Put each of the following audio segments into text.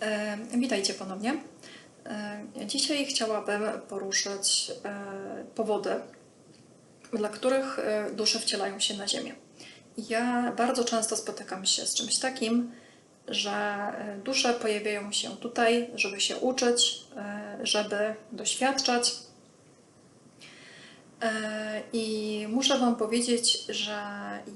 E, Witajcie ponownie. E, Dzisiaj chciałabym poruszyć e, powody, dla których dusze wcielają się na Ziemię. Ja bardzo często spotykam się z czymś takim, że dusze pojawiają się tutaj, żeby się uczyć, żeby doświadczać. I muszę Wam powiedzieć, że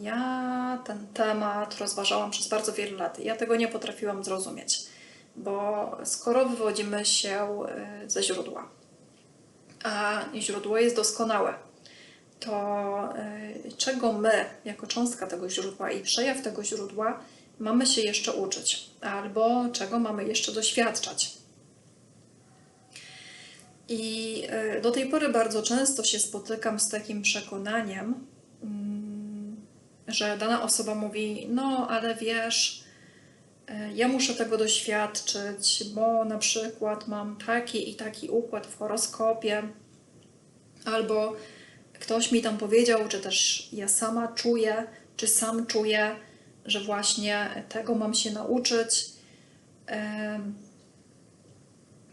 ja ten temat rozważałam przez bardzo wiele lat. Ja tego nie potrafiłam zrozumieć, bo skoro wywodzimy się e, ze źródła, a źródło jest doskonałe, to e, czego my, jako cząstka tego źródła i przejaw tego źródła, mamy się jeszcze uczyć, albo czego mamy jeszcze doświadczać. I e, do tej pory bardzo często się spotykam z takim przekonaniem, mm, że dana osoba mówi: No, ale wiesz, ja muszę tego doświadczyć, bo na przykład mam taki i taki układ w horoskopie, albo ktoś mi tam powiedział, czy też ja sama czuję, czy sam czuję, że właśnie tego mam się nauczyć.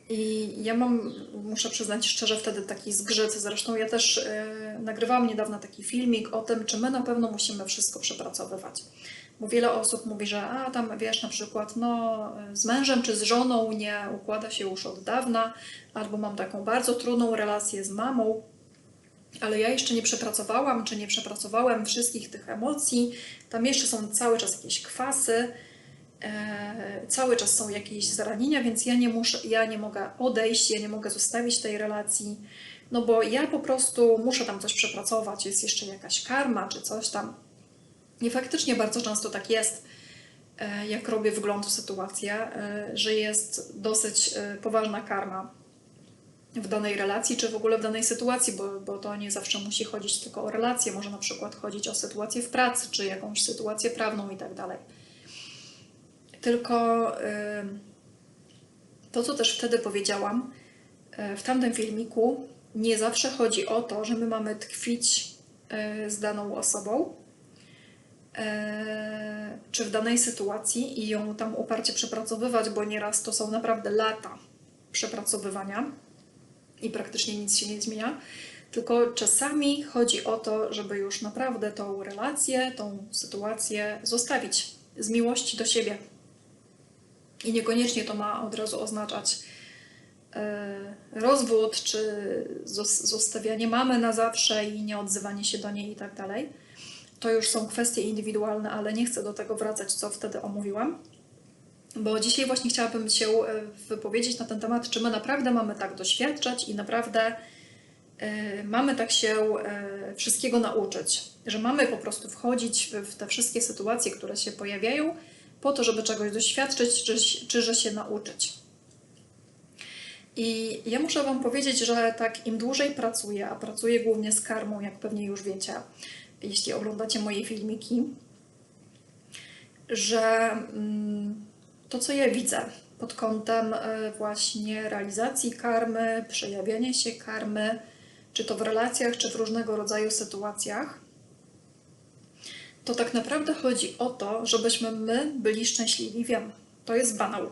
I ja mam, muszę przyznać szczerze, wtedy taki zgrzyt. Zresztą ja też e, nagrywałam niedawno taki filmik o tym, czy my na pewno musimy wszystko przepracowywać. Bo wiele osób mówi, że a tam wiesz, na przykład, no z mężem czy z żoną nie układa się już od dawna, albo mam taką bardzo trudną relację z mamą, ale ja jeszcze nie przepracowałam, czy nie przepracowałem wszystkich tych emocji. Tam jeszcze są cały czas jakieś kwasy e, cały czas są jakieś zranienia, więc ja nie muszę, ja nie mogę odejść, ja nie mogę zostawić tej relacji, no bo ja po prostu muszę tam coś przepracować, jest jeszcze jakaś karma czy coś tam. I faktycznie bardzo często tak jest, e, jak robię wgląd w sytuację, e, że jest dosyć e, poważna karma w danej relacji, czy w ogóle w danej sytuacji, bo, bo to nie zawsze musi chodzić tylko o relacje, może na przykład chodzić o sytuację w pracy, czy jakąś sytuację prawną i tak dalej. Tylko to, co też wtedy powiedziałam w tamtym filmiku, nie zawsze chodzi o to, że my mamy tkwić z daną osobą, czy w danej sytuacji i ją tam uparcie przepracowywać, bo nieraz to są naprawdę lata przepracowywania i praktycznie nic się nie zmienia. Tylko czasami chodzi o to, żeby już naprawdę tą relację, tą sytuację zostawić z miłości do siebie. I niekoniecznie to ma od razu oznaczać e, rozwód, czy zos- zostawianie mamy na zawsze i nieodzywanie się do niej i tak dalej. To już są kwestie indywidualne, ale nie chcę do tego wracać, co wtedy omówiłam. Bo dzisiaj właśnie chciałabym się e, wypowiedzieć na ten temat, czy my naprawdę mamy tak doświadczać i naprawdę e, mamy tak się e, wszystkiego nauczyć, że mamy po prostu wchodzić w, te wszystkie sytuacje, które się pojawiają, po to, żeby czegoś doświadczyć, czy, czy że się nauczyć. I ja muszę Wam powiedzieć, że tak im dłużej pracuję, a pracuję głównie z karmą, jak pewnie już wiecie, jeśli oglądacie moje filmiki, że mm, to, co ja widzę pod kątem e, właśnie realizacji karmy, przejawiania się karmy, czy to w relacjach, czy w różnego rodzaju sytuacjach, to tak naprawdę chodzi o to, żebyśmy my byli szczęśliwi. Wiem, to jest banał,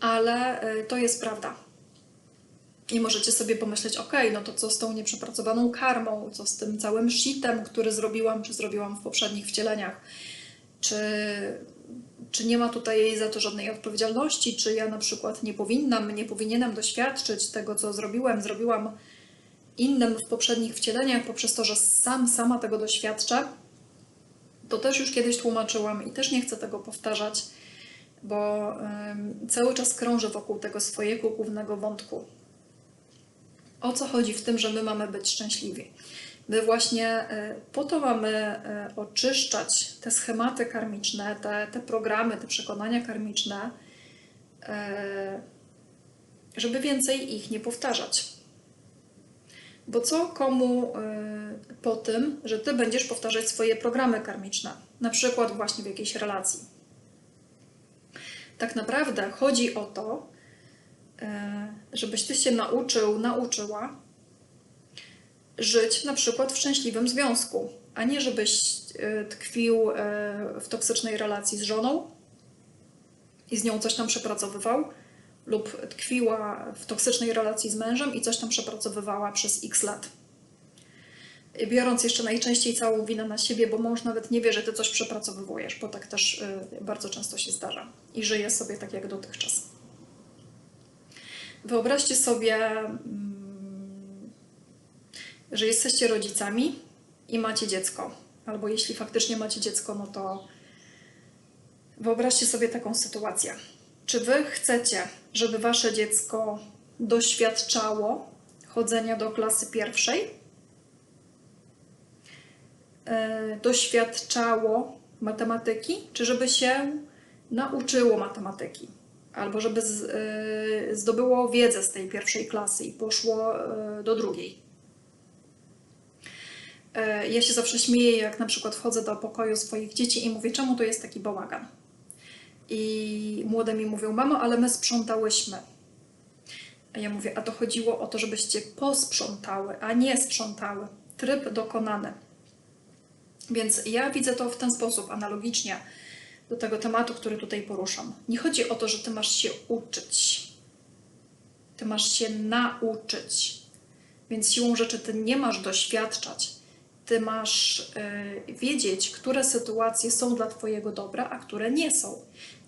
ale e, to jest prawda. I możecie sobie pomyśleć, ok, no to co z tą nieprzepracowaną karmą, co z tym całym shitem, który zrobiłam, czy zrobiłam w poprzednich wcieleniach, czy, czy nie ma tutaj za to żadnej odpowiedzialności, czy ja na przykład nie powinnam, nie powinienem doświadczyć tego, co zrobiłem, zrobiłam innym w poprzednich wcieleniach, poprzez to, że sam, sama tego doświadczę. To też już kiedyś tłumaczyłam i też nie chcę tego powtarzać, bo cały czas krążę wokół tego swojego głównego wątku. O co chodzi w tym, że my mamy być szczęśliwi? My właśnie y, po to mamy y, oczyszczać te schematy karmiczne, te, te programy, te przekonania karmiczne, y, żeby więcej ich nie powtarzać. Bo co komu po tym, że ty będziesz powtarzać swoje programy karmiczne, na przykład właśnie w jakiejś relacji? Tak naprawdę chodzi o to, żebyś ty się nauczył, nauczyła żyć na przykład w szczęśliwym związku, a nie żebyś y, tkwił y, w toksycznej relacji z żoną, i z nią coś tam przepracowywał, lub tkwiła w toksycznej relacji z mężem i coś tam przepracowywała przez x lat. Biorąc jeszcze najczęściej całą winę na siebie, bo mąż nawet nie wie, że ty coś przepracowywujesz, bo tak też bardzo często się zdarza i żyje sobie tak jak dotychczas. Wyobraźcie sobie, mm, że jesteście rodzicami i macie dziecko, albo jeśli faktycznie macie dziecko, no to wyobraźcie sobie taką sytuację. Czy wy chcecie, żeby wasze dziecko doświadczało chodzenia do klasy pierwszej? E, doświadczało matematyki, czy żeby się nauczyło matematyki? Albo żeby z, e, zdobyło wiedzę z tej pierwszej klasy i poszło e, do drugiej. E, Ja się zawsze śmieję, jak na przykład wchodzę do pokoju swoich dzieci i mówię, czemu tu jest taki bałagan? I młode mi mówią, mamo, ale my sprzątałyśmy. A ja mówię, a to chodziło o to, żebyście posprzątały, a nie sprzątały. Tryb dokonany. Więc ja widzę to w ten sposób, analogicznie do tego tematu, który tutaj poruszam. Nie chodzi o to, że ty masz się uczyć. Ty masz się nauczyć. Więc siłą rzeczy ty nie masz doświadczać. Ty masz y, wiedzieć, które sytuacje są dla Twojego dobra, a które nie są.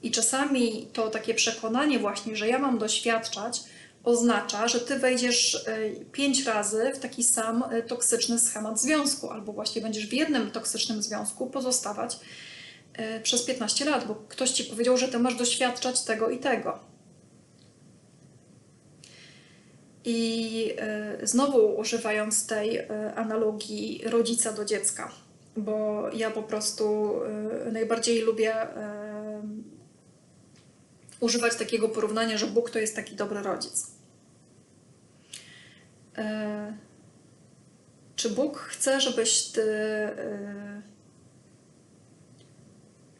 I czasami to takie przekonanie, właśnie, że ja mam doświadczać, oznacza, że Ty wejdziesz y, pięć razy w taki sam y, toksyczny schemat związku, albo właśnie będziesz w jednym toksycznym związku pozostawać przez 15 lat, bo ktoś Ci powiedział, że Ty masz doświadczać tego i tego. I y, znowu używając tej y, analogii rodzica do dziecka, bo ja po prostu y, najbardziej lubię y, używać takiego porównania, że Bóg to jest taki dobry rodzic. Y, Czy Bóg chce, żebyś ty y,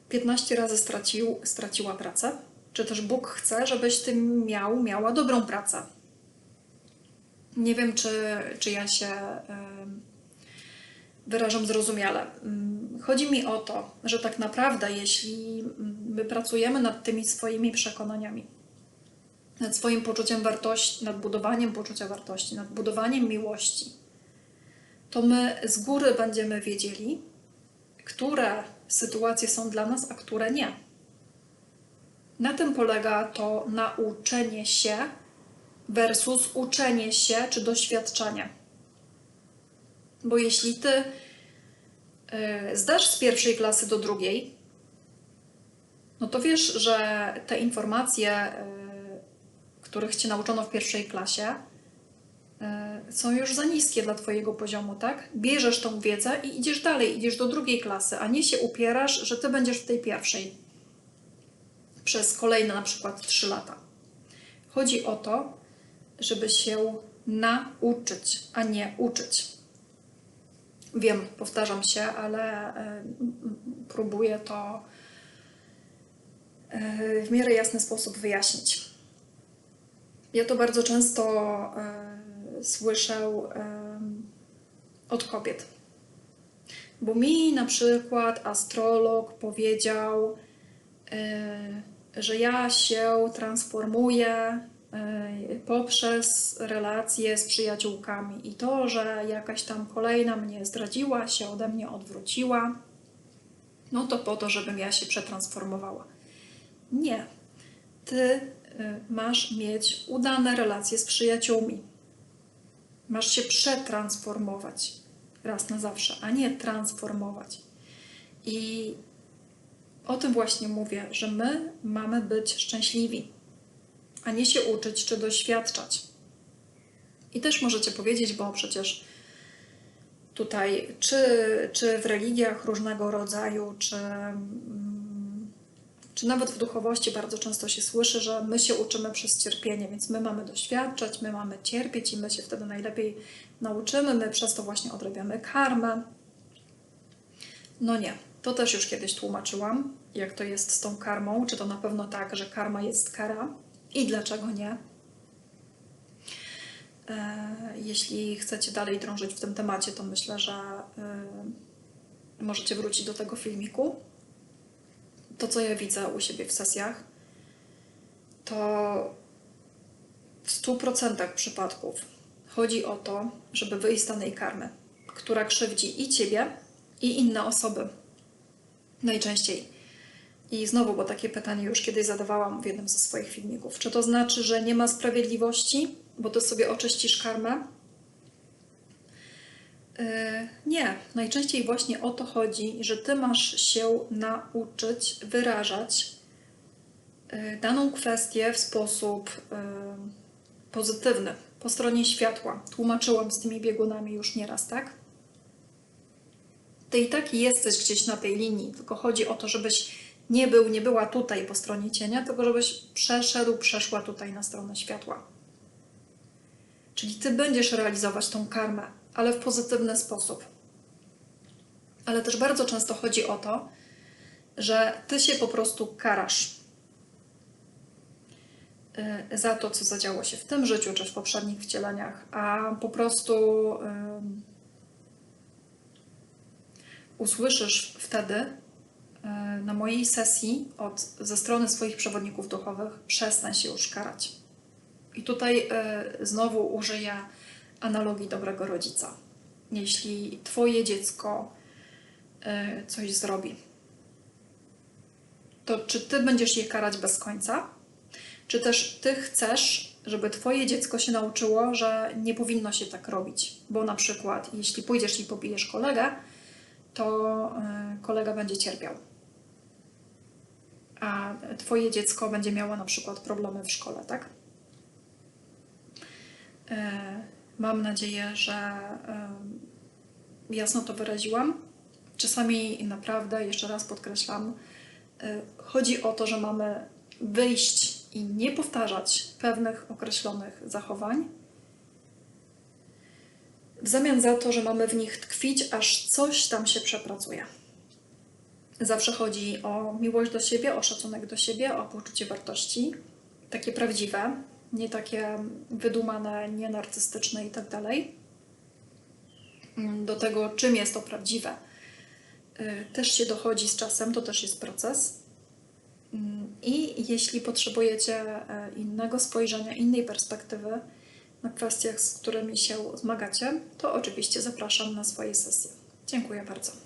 15 razy stracił, straciła pracę? Czy też Bóg chce, żebyś ty miał, miała dobrą pracę? Nie wiem, czy, czy ja się wyrażam zrozumiale. Mm, Chodzi mi o to, że tak naprawdę, jeśli mm, my pracujemy nad tymi swoimi przekonaniami, nad swoim poczuciem wartości, nad budowaniem poczucia wartości, nad budowaniem miłości, to my z góry będziemy wiedzieli, które sytuacje są dla nas, a które nie. Na tym polega to nauczenie się versus uczenie się czy doświadczanie. Bo jeśli ty y, zdasz z pierwszej klasy do drugiej, no to wiesz, że te informacje, y, których cię nauczono w pierwszej klasie, są już za niskie dla twojego poziomu, tak? Bierzesz tą wiedzę i idziesz dalej, idziesz do drugiej klasy, a nie się upierasz, że ty będziesz w tej pierwszej przez kolejne na przykład 3 lata. Chodzi o to, żeby się nauczyć, a nie uczyć. Wiem, powtarzam się, ale y, próbuję to y, w miarę jasny sposób wyjaśnić. Ja to bardzo często słyszę od kobiet. Bo mi na przykład astrolog powiedział, że ja się transformuję y, poprzez relacje z przyjaciółkami i to, że jakaś tam kolejna mnie zdradziła, się ode mnie odwróciła, no to po to, żebym ja się przetransformowała. Nie. Ty y, masz mieć udane relacje z przyjaciółmi. Masz się przetransformować raz na zawsze, a nie transformować. I o tym właśnie mówię, że my mamy być szczęśliwi, a nie się uczyć czy doświadczać. I też możecie powiedzieć, bo przecież tutaj, czy, czy w religiach różnego rodzaju, czy, czy nawet w duchowości bardzo często się słyszy, że my się uczymy przez cierpienie, więc my mamy doświadczać, my mamy cierpieć i my się wtedy najlepiej nauczymy, my przez to właśnie odrabiamy karmę. No nie, to też już kiedyś tłumaczyłam, jak to jest z tą karmą. Czy to na pewno tak, że karma jest kara i dlaczego nie? E, Jeśli chcecie dalej drążyć w tym temacie, to myślę, że y, możecie wrócić do tego filmiku. To, co ja widzę u siebie w sesjach, to w 100% przypadków chodzi o to, żeby wyjść z danej karmy, która krzywdzi i ciebie, i inne osoby. Najczęściej. I znowu, bo takie pytanie już kiedyś zadawałam w jednym ze swoich filmików. Czy to znaczy, że nie ma sprawiedliwości, bo ty sobie oczyścisz karmę? Yy, nie. Najczęściej właśnie o to chodzi, że ty masz się nauczyć wyrażać yy, daną kwestię w sposób yy, pozytywny, po stronie światła. Tłumaczyłam z tymi biegunami już nieraz, tak? Ty i tak jesteś gdzieś na tej linii, tylko chodzi o to, żebyś nie był, nie była tutaj po stronie cienia, tylko żebyś przeszedł, przeszła tutaj na stronę światła. Czyli ty będziesz realizować tą karmę, ale w pozytywny sposób. Ale też bardzo często chodzi o to, że ty się po prostu karasz y, za to, co zadziało się w tym życiu czy w poprzednich wcieleniach, a po prostu ym, usłyszysz wtedy y, na mojej sesji od, ze strony swoich przewodników duchowych przestań się już karać. I tutaj y, znowu użyję analogii dobrego rodzica. Jeśli twoje dziecko y, coś zrobi, to czy ty będziesz je karać bez końca? Czy też ty chcesz, żeby twoje dziecko się nauczyło, że nie powinno się tak robić? Bo na przykład, jeśli pójdziesz i pobijesz kolegę, to y, kolega będzie cierpiał. A twoje dziecko będzie miało na przykład problemy w szkole, tak? Mam nadzieję, że jasno to wyraziłam. Czasami naprawdę, jeszcze raz podkreślam, y, chodzi o to, że mamy wyjść i nie powtarzać pewnych określonych zachowań, w zamian za to, że mamy w nich tkwić, aż coś tam się przepracuje. Zawsze chodzi o miłość do siebie, o szacunek do siebie, o poczucie wartości, takie prawdziwe, nie takie wydumane, nie narcystyczne i tak dalej. Do tego, czym jest to prawdziwe, y, też się dochodzi z czasem, to też jest proces. Mm, I jeśli potrzebujecie e, innego spojrzenia, innej perspektywy na kwestiach, z którymi się zmagacie, to oczywiście zapraszam na swoje sesje. Dziękuję bardzo.